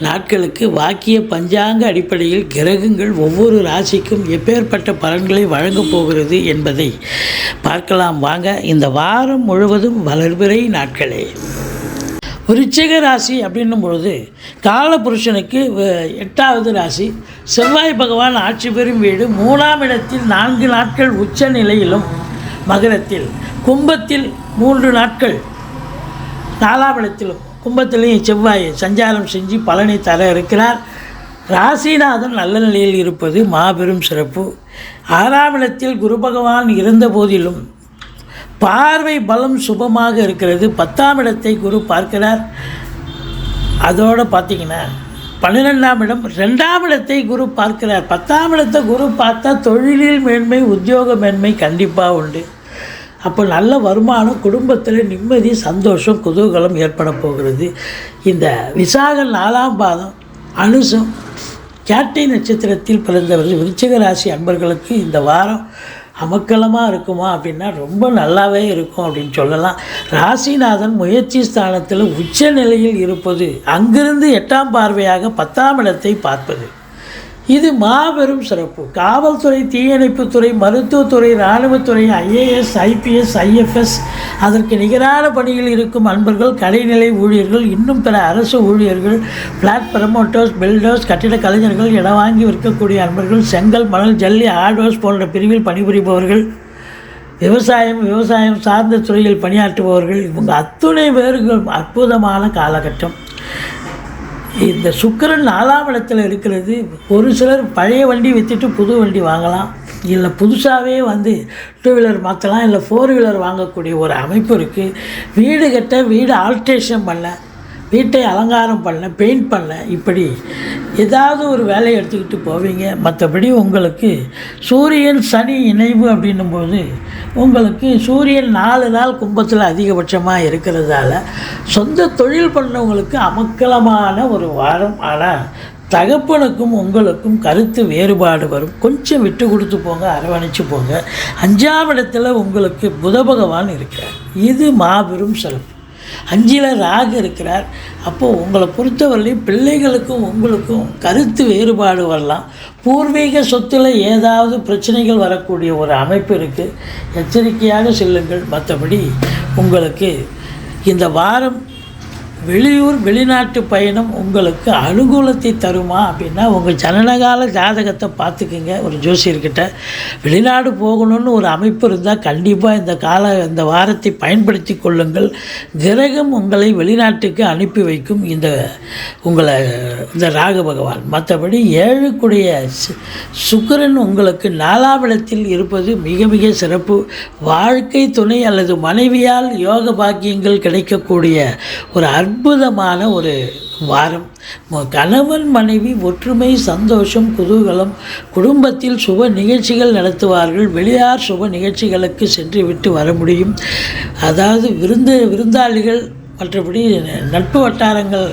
நாட்களுக்கு வாக்கிய பஞ்சாங்க அடிப்படையில் கிரகங்கள் ஒவ்வொரு ராசிக்கும் எப்பேற்பட்ட பலன்களை வழங்கப் போகிறது என்பதை பார்க்கலாம். வாங்க இந்த வாரம் முழுவதும் வளர்பிறை நாட்களே. விருச்சிக ராசி அப்படின்னும் பொழுது காலபுருஷனுக்கு வ- எட்டாவது ராசி. செவ்வாய் பகவான் ஆட்சி பெறும் வீடு மூணாம் இடத்தில் நான்கு நாட்கள் உச்ச நிலையிலும் மகரத்தில். கும்பத்தில் மூன்று நாட்கள் நாலாம் இடத்திலும். கும்பத்திலையும் செவ்வாய் சஞ்சாரம் செஞ்சு பலனை தர இருக்கிறார். ராசிநாதன் நல்ல நிலையில் இருப்பது மாபெரும் சிறப்பு. ஆறாம் இடத்தில் குரு பகவான் இருந்த போதிலும் பார்வை பலம் சுபமாக இருக்கிறது. பத்தாம் இடத்தை குரு பார்க்கிறார். அதோடு பார்த்தீங்கன்னா பன்னிரெண்டாம் இடம் ரெண்டாம் இடத்தை குரு பார்க்கிறார். பத்தாம் இடத்தை குரு பார்த்தா தொழிலில் மேன்மை உத்தியோக மேன்மை கண்டிப்பாக உண்டு. அப்போ நல்ல வருமானம் குடும்பத்தில் நிம்மதி சந்தோஷம் குதூகலம் ஏற்பட போகிறது. இந்த விசாக நாலாம் பாதம் அனுசம் கேட்டை நட்சத்திரத்தில் பிறந்தவர்கள் விருச்சிக ராசி அன்பர்களுக்கு இந்த வாரம் அமக்கலமாக இருக்குமா அப்படின்னா ரொம்ப நல்லாவே இருக்கும் அப்படின்னு சொல்லலாம். ராசிநாதன் முயற்சி ஸ்தானத்தில் உச்ச நிலையில் இருப்பது அங்கிருந்து எட்டாம் பார்வையாக பத்தாம் இடத்தை பார்ப்பது. இது மாபெரும் சிறப்பு. காவல்துறை தீயணைப்புத்துறை மருத்துவத்துறை இராணுவத்துறை ஐஏஎஸ் ஐபிஎஸ் ஐஎஃப்எஸ் அதற்கு நிகரான பணியில் இருக்கும் அன்பர்கள் கலைநிலை ஊழியர்கள் இன்னும் பிற அரசு ஊழியர்கள் பிளாட் ப்ரமோட்டர்ஸ் பில்டர்ஸ் கட்டிட கலைஞர்கள் இடம் வாங்கி விற்கக்கூடிய அன்பர்கள் செங்கல் மணல் ஜல்லி ஆர்டோஸ் போன்ற பிரிவில் பணிபுரிபவர்கள் விவசாயம் விவசாயம் சார்ந்த துறையில் பணியாற்றுபவர்கள் இவங்க அத்துணை பேர்கள் அற்புதமான காலகட்டம். இந்த சுக்கிரன் நாலாம் இடத்துல இருக்கிறது ஒரு சிலர் பழைய வண்டி விற்றுட்டு புது வண்டி வாங்கலாம். இல்லை புதுசாகவே வந்து டூ வீலர் மாற்றலாம் இல்லை ஃபோர் வீலர் வாங்கக்கூடிய ஒரு அமைப்பு இருக்குது வீடு கட்ட வீடு ஆல்ட்ரேஷன் பண்ண வீட்டை அலங்காரம் பண்ண பெயிண்ட் பண்ண இப்படி ஏதாவது ஒரு வேலையை எடுத்துக்கிட்டு போவீங்க. மற்றபடி உங்களுக்கு சூரியன் சனி இணைவு அப்படின்னும்போது உங்களுக்கு சூரியன் நாலு நாள் கும்பத்தில் அதிகபட்சமாக இருக்கிறதால சொந்த தொழில் பண்ணவங்களுக்கு அமக்கலமான ஒரு வாரம். ஆனால் தகப்பனுக்கும் உங்களுக்கும் கருத்து வேறுபாடு வரும். கொஞ்சம் விட்டு கொடுத்து போங்க அரவணைச்சு போங்க. அஞ்சாம் இடத்துல உங்களுக்கு புத பகவான் இருக்கிறார். இது மாபெரும் சிறப்பு. அஞ்சில் ராகு இருக்கிறார். அப்போது உங்களை பொறுத்தவரையிலையும் பிள்ளைகளுக்கும் உங்களுக்கும் கருத்து வேறுபாடு வரலாம். பூர்வீக சொத்தில் ஏதாவது பிரச்சனைகள் வரக்கூடிய ஒரு அமைப்பு இருக்குது எச்சரிக்கையாக செல்லுங்கள். மற்றபடி உங்களுக்கு இந்த வாரம் வெளியூர் வெளிநாட்டு பயணம் உங்களுக்கு அனுகூலத்தை தருமா அப்படின்னா உங்கள் ஜனனகால ஜாதகத்தை பார்த்துக்குங்க. ஒரு ஜோசியர்கிட்ட வெளிநாடு போகணும்னு ஒரு அமைப்பு இருந்தால் கண்டிப்பாக இந்த கால இந்த வாரத்தை பயன்படுத்தி கொள்ளுங்கள். கிரகம் உங்களை வெளிநாட்டுக்கு அனுப்பி வைக்கும். இந்த உங்களை இந்த ராக பகவான். மற்றபடி ஏழுக்குடைய சு- சுக்கிரன் உங்களுக்கு நாலாம் இடத்தில் இருப்பது மிக மிக சிறப்பு. வாழ்க்கை துணை அல்லது மனைவியால் யோக பாக்கியங்கள் கிடைக்கக்கூடிய ஒரு அற்புதமான ஒரு வாரம். கணவன் மனைவி ஒற்றுமை சந்தோஷம் குதூகலம் குடும்பத்தில் சுப நிகழ்ச்சிகள் நடத்துவார்கள். வெளியார் சுப நிகழ்ச்சிகளுக்கு சென்று விட்டு வர முடியும். அதாவது விருந்து விருந்தாளிகள் மற்றபடி நட்பு வட்டாரங்கள்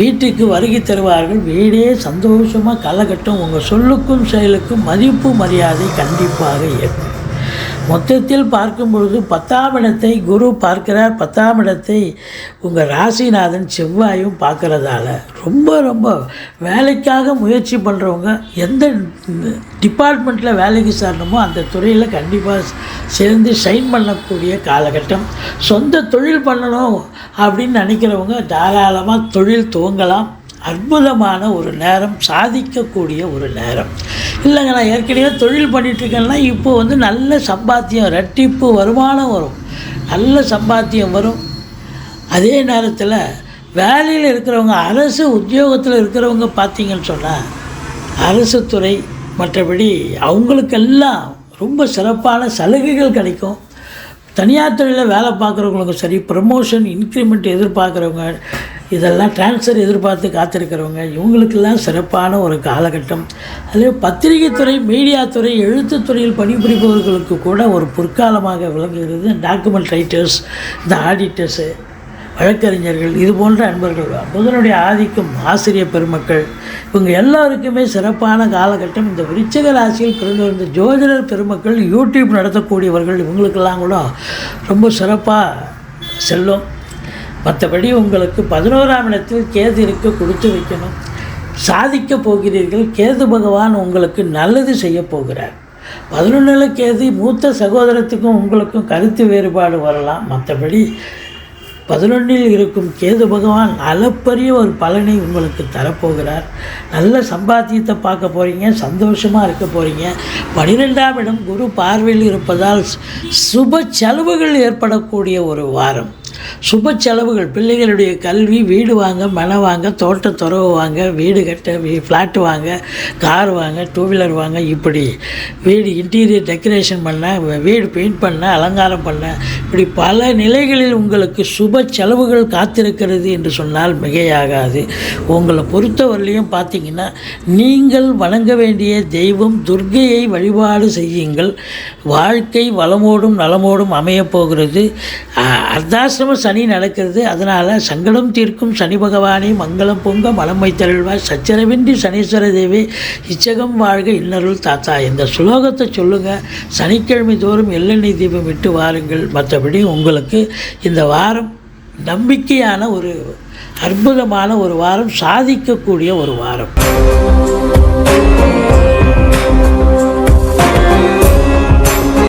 வீட்டுக்கு வருகை தருவார்கள். வீடே சந்தோஷமாக காலகட்டம் உங்கள் சொல்லுக்கும் செயலுக்கும் மதிப்பு மரியாதை கண்டிப்பாக ஏற்படும். மொத்தத்தில் பார்க்கும் பொழுது பத்தாம் இடத்தை குரு பார்க்கிறார். பத்தாம் இடத்தை உங்கள் ராசிநாதன் செவ்வாயும் பார்க்குறதால ரொம்ப ரொம்ப வேலைக்காக முயற்சி பண்ணுறவங்க எந்த டிபார்ட்மெண்ட்டில் வேலைக்கு சேரணுமோ அந்த துறையில் கண்டிப்பாக சேர்ந்து ஷைன் பண்ணக்கூடிய காலகட்டம். சொந்த தொழில் பண்ணணும் அப்படின்னு நினைக்கிறவங்க தாராளமாக தொழில் துவங்கலாம். அற்புதமான ஒரு நேரம் சாதிக்கக்கூடிய ஒரு நேரம். இல்லைங்க நான் ஏற்கனவே தொழில் பண்ணிகிட்ருக்கேன்னா இப்போ வந்து நல்ல சம்பாத்தியம் ரெட்டிப்பு வருமானம் வரும். நல்ல சம்பாத்தியம் வரும். அதே நேரத்தில் வேலையில் இருக்கிறவங்க அரசு உத்தியோகத்தில் இருக்கிறவங்க பார்த்தீங்கன்னு சொன்னால் அரசு துறை மற்றபடி அவங்களுக்கெல்லாம் ரொம்ப சிறப்பான சலுகைகள் கிடைக்கும். தனியார் துறையில் வேலை பார்க்குறவங்களுக்கும் சரி ப்ரமோஷன் இன்க்ரிமெண்ட் எதிர்பார்க்குறவங்க இதெல்லாம் ட்ரான்ஸ்ஃபர் எதிர்பார்த்து காத்திருக்கிறவங்க இவங்களுக்கெல்லாம் சிறப்பான ஒரு காலகட்டம். அதே பத்திரிகை துறை மீடியா துறை பணிபுரிபவர்களுக்கு கூட ஒரு பொற்காலமாக விளங்குகிறது டாக்குமெண்ட் ரைட்டர்ஸ் இந்த ஆடிட்டர்ஸு வழக்கறிஞர்கள் இது போன்ற அன்பர்கள். புதனுடைய ஆதிக்கம் ஆசிரியர் பெருமக்கள். இவங்க எல்லாருக்குமே சிறப்பான காலகட்டம். இந்த விருச்சக ராசியில் பிறந்து வந்த ஜோதிடர் பெருமக்கள் யூடியூப் நடத்தக்கூடியவர்கள் இவங்களுக்கெல்லாம் கூட ரொம்ப சிறப்பாக செல்லும். மற்றபடி உங்களுக்கு பதினோராம் இடத்தில் கேது இருக்க கொடுத்து வைக்கணும். சாதிக்க போகிறீர்கள். கேது பகவான் உங்களுக்கு நல்லது செய்ய போகிறார். பதினொன்றில் கேது மூத்த சகோதரத்துக்கும் உங்களுக்கும் கருத்து வேறுபாடு வரலாம். மற்றபடி பதினொன்றில் இருக்கும் கேது பகவான் அளப்பரிய ஒரு பலனை உங்களுக்கு தரப்போகிறார். நல்ல சம்பாத்தியத்தை பார்க்க போகிறீங்க சந்தோஷமாக இருக்க போகிறீங்க பனிரெண்டாம் இடம் குரு பார்வையில் இருப்பதால் சுப செலவுகள் ஏற்படக்கூடிய ஒரு வாரம். சுப செலவுகள். பிள்ளைகளுடைய கல்வி வீடு வாங்க மனை வாங்க தோட்ட துறவு வாங்க வீடு கட்ட வீ ஃப்ளாட்டு வாங்க கார் வாங்க டூ வீலர் வாங்க இப்படி. வீடு இன்டீரியர் டெக்கரேஷன் பண்ண வீடு பெயிண்ட் பண்ண அலங்காரம் பண்ண இப்படி பல நிலைகளில் உங்களுக்கு சுப செலவுகள் காத்திருக்கிறது என்று சொன்னால் மிகையாகாது. உங்களை பொறுத்தவரையிலையும் பார்த்தீங்கன்னா நீங்கள் வணங்க வேண்டிய தெய்வம் துர்க்கையை வழிபாடு செய்யுங்கள். வாழ்க்கை வளமோடும் நலமோடும் அமையப் போகிறது. அர்த்தாசிரம சனி நடக்கிறது. அதனால் சங்கடம் தீர்க்கும் சனி பகவானே மங்களம் பொங்க மலம் வைத்தருள்வாய் சச்சரவின்றி சனீஸ்வர தேவி இச்சகம் வாழ்க இன்னருள் தாத்தா இந்த சுலோகத்தை சொல்லுங்கள் சனிக்கிழமை தோறும் எள்ளெண்ணெய் தீபம் விட்டு வாருங்கள். மற்றபடி உங்களுக்கு இந்த வாரம் நம்பிக்கையான ஒரு அற்புதமான ஒரு வாரம் சாதிக்கக்கூடிய ஒரு வாரம்.